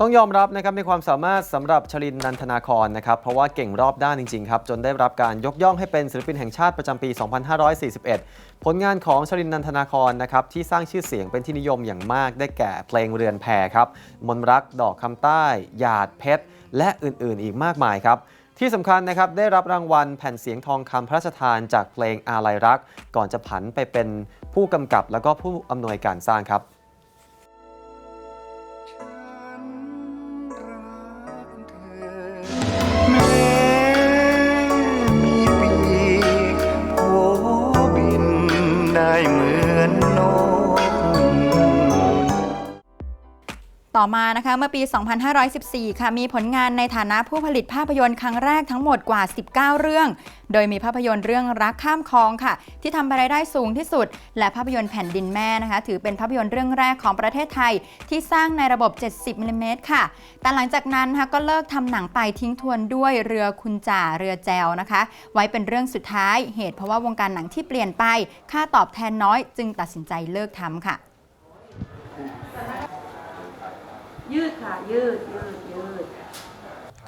ต้องยอมรับนะครับในความสามารถสำหรับชลินนันทนาครนะครับเพราะว่าเก่งรอบด้านจริงๆครับจนได้รับการยกย่องให้เป็นศิลปินแห่งชาติประจำปี 2541 ผลงานของชลินนันทนาครนะครับที่สร้างชื่อเสียงเป็นที่นิยมอย่างมากได้แก่เพลงเรือนแพครับมนรักดอกคำใต้หยาดเพชร และอื่นๆ อีกมากมายครับที่สำคัญนะครับได้รับรางวัลแผ่นเสียงทองคำพระราชทานจากเพลงอาลัยรัก ก่อนจะผันไปเป็นผู้กำกับแล้วก็ผู้อำนวยการสร้างครับ ต่อมานะคะเมื่อปี 2514 ค่ะมีผลงานในฐานะผู้ผลิตภาพยนตร์ครั้งแรกทั้งหมดกว่า 19 เรื่อง โดยมีภาพยนตร์เรื่องรักข้ามคลองค่ะ ที่ทำรายได้สูงที่สุด และภาพยนตร์แผ่นดินแม่นะคะ ถือเป็นภาพยนตร์เรื่องแรกของประเทศไทย ที่สร้างในระบบ 70มิลลิเมตรค่ะ แต่หลังจากนั้นนะคะก็เลิกทำหนังไปทิ้งทวนด้วยเรือคุณจ่าเรือแจวนะคะ ไว้เป็นเรื่องสุดท้ายเหตุเพราะว่าวงการหนังที่เปลี่ยนไป ค่าตอบแทนน้อย จึงตัดสินใจเลิกทำค่ะ ยืดยืดยืดยืด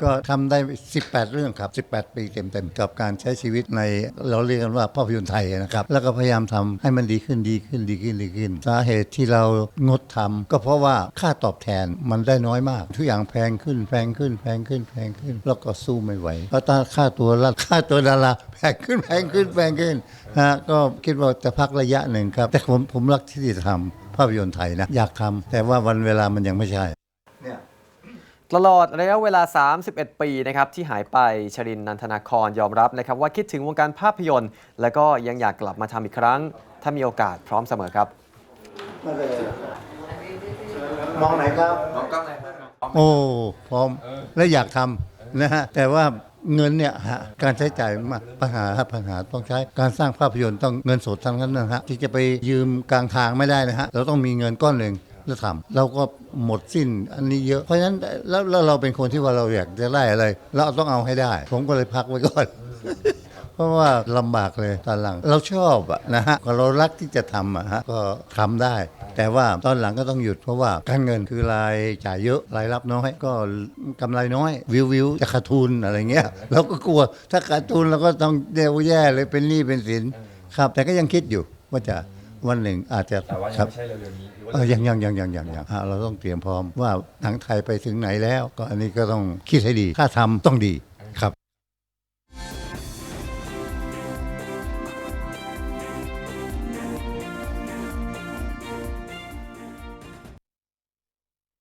ก็ทำได้ 18 เรื่องครับ 18 ปีเต็มๆ กับการใช้ชีวิตในเราเรียกกันว่าภาพยนตร์ไทยนะครับ แล้วก็พยายามทำให้มันดีขึ้นดีขึ้นดีขึ้นดีขึ้น สาเหตุที่เรางดทำก็เพราะว่าค่าตอบแทนมันได้น้อยมาก ทุกอย่างแพงขึ้นแพงขึ้นแพงขึ้นแพงขึ้น แล้วก็สู้ไม่ไหว เพราะถ้าค่าตัวละค่าตัวดาราแพงขึ้นแพงขึ้นแพงขึ้นนะฮะก็คิดว่าจะพักระยะหนึ่งครับ แต่ผมผมรักที่จะทำภาพยนตร์ไทยนะอยากทำแต่ว่าวันเวลามันยังไม่ใช่ ตลอดระยะเวลา 31 ปีนะครับที่หายไปชรินนันทนาครยอมรับนะครับว่าคิดถึงวงการภาพยนตร์ และก็ยังอยากกลับมาทำอีกครั้ง ถ้ามีโอกาสพร้อมเสมอครับมองไหนครับ โอ้ พร้อมและอยากทำนะฮะแต่ว่าเงินเนี่ยฮะการใช้จ่ายมากปัญหาฮะปัญหาต้องใช้การสร้างภาพยนตร์ต้องเงินสดทั้งนั้นนะฮะที่จะไปยืมกลางทางไม่ได้นะฮะเราต้องมีเงินก้อนหนึ่ง แล้วทำเราก็หมดสิ้นอันนี้เยอะ เพราะฉะนั้นแล้วแล้วเราเป็นคนที่ว่าเราอยากจะได้อะไร เราต้องเอาให้ได้ ผมก็เลยพักไว้ก่อน เพราะว่าลำบากเลยตอนหลัง เราชอบอะนะฮะก็เรารักที่จะทำอะฮะก็ทำได้ แต่ว่าตอนหลังก็ต้องหยุดเพราะว่าการเงินคือรายจ่ายเยอะรายรับน้อย ก็กำไรน้อยวิววิวจะขาดทุนอะไรเงี้ยเราก็กลัวถ้าขาดทุนเราก็ต้องเดวแย่เลยเป็นหนี้เป็นสินครับ แต่ก็ยังคิดอยู่ว่าจะ วันหนึ่งอาจจะแต่ว่ายัครังบไม่ใช่เร็วๆนี้หรือว่าเออยังยังยังยังยังยังอะเราต้องเตรียมพร้อมว่าหนังไทยไปถึงไหนแล้ว ก็อันนี้ก็ต้องคิดให้ดีถ้าทำต้องดี